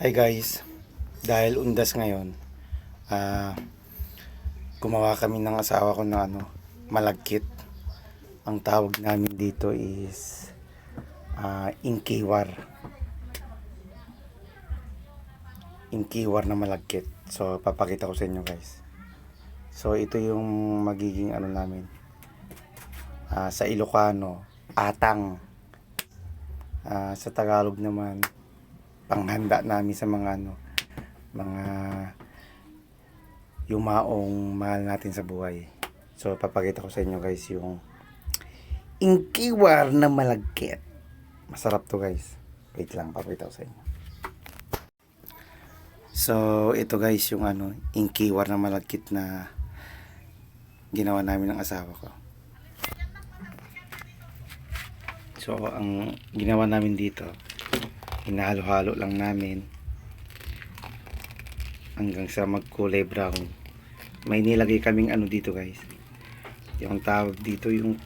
Hi guys, dahil undas ngayon, ah gumawa kami ng asawa ko ng ano, malagkit. Ang tawag namin dito is ah inkiwar. Inkiwar na malagkit. So papakita ko sa inyo guys. So ito yung magiging ano namin. Ah, sa Ilocano, atang. Ah, sa Tagalog naman, panghanda namin sa mga ano, mga yumaong mahal natin sa buhay. So, papakita ko sa inyo guys yung inkiwar na malagkit. Masarap to guys. Wait lang, papakita ko sa inyo. So, ito guys yung ano, inkiwar na malagkit na ginawa namin ng asawa ko. So, ang ginawa namin dito, hinahalo-halo lang namin hanggang sa magkulay brown. May nilagay kaming ano dito guys. Yung tawag dito yung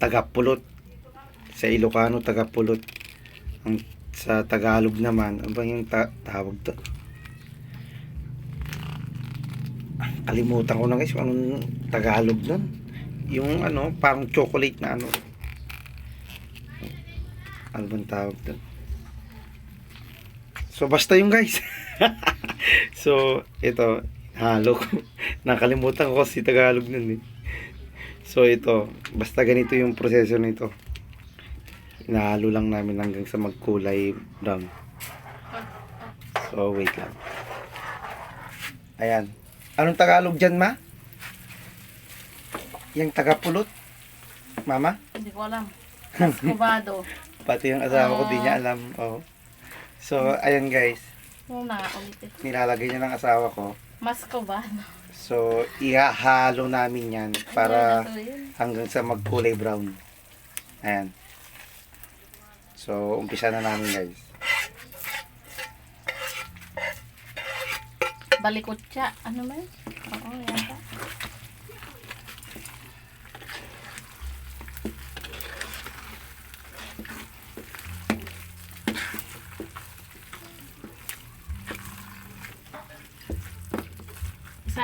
tagapulot. Sa Ilocano tagapulot. Ang sa Tagalog naman, ano ba yung ta- tawag to? Kalimutan ko na guys kung anong Tagalog nun. Yung ano, parang chocolate na ano. Ano bang tawag doon? So, basta yung guys. so, ito, halo ko. Nakalimutan ko si Tagalog nun eh. So, ito, basta ganito yung proseso nito. Inahalo lang namin hanggang sa magkulay brown. So, wait lang. Ayan. Anong Tagalog dyan, ma? Yung tagapulot? Mama? Hindi ko alam. Escobado. Pati yung asawa ko, di niya alam. Oh. So, ayan guys. Yung nakaulit eh. Nilalagay niya ng asawa ko. Mascobado. So, ihahalo namin yan para Ano hanggang sa magkulay brown. Ayan. So, umpisa na namin guys. Balikutsa. Ano ba yun? Oo, yata.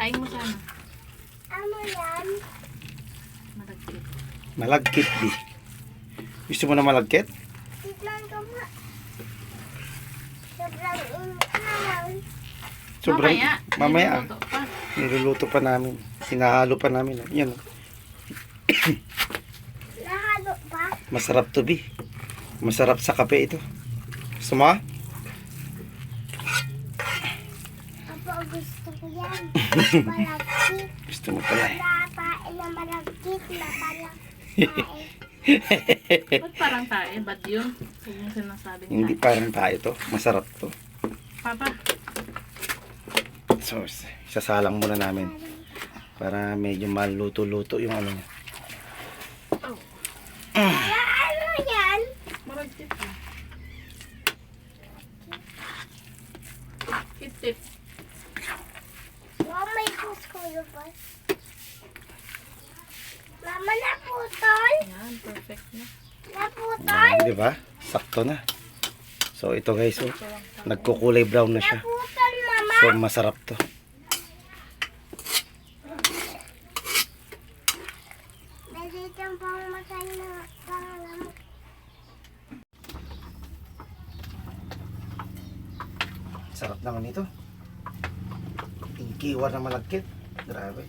Isaing mo sana. Ano yan? Malagkit. Malagkit di. Gusto mo na malagkit? Tignan ko nga. Sobrang init naman. Sobrang, Mamaya. mamaya. ah. niluluto pa. Niluluto pa namin. Sinahalo pa namin. ah. Yan. oh. Nahalo pa. Masarap to bi. Masarap sa kape ito. Gusto mo? Gusto ko yan. Malagkit. Gusto mo pala eh. Napain na malagkit na palang Ba't parang tayo? Ba't yun? Huwag yung sinasabing Hindi tayo. parang tayo to. Masarap to. Papa, So, sasalang muna namin. Para medyo maluto-luto yung ano niya. Ano yan? malagkit pa. Kitip. Ba? Mama, naputol. Yan, perfect na. Naputol. Di ba? Sakto na. So, ito guys, oh, nagkukulay brown na siya. Naputol, mama. So, masarap to. Sarap naman ito. Inkiwar na malagkit. driver.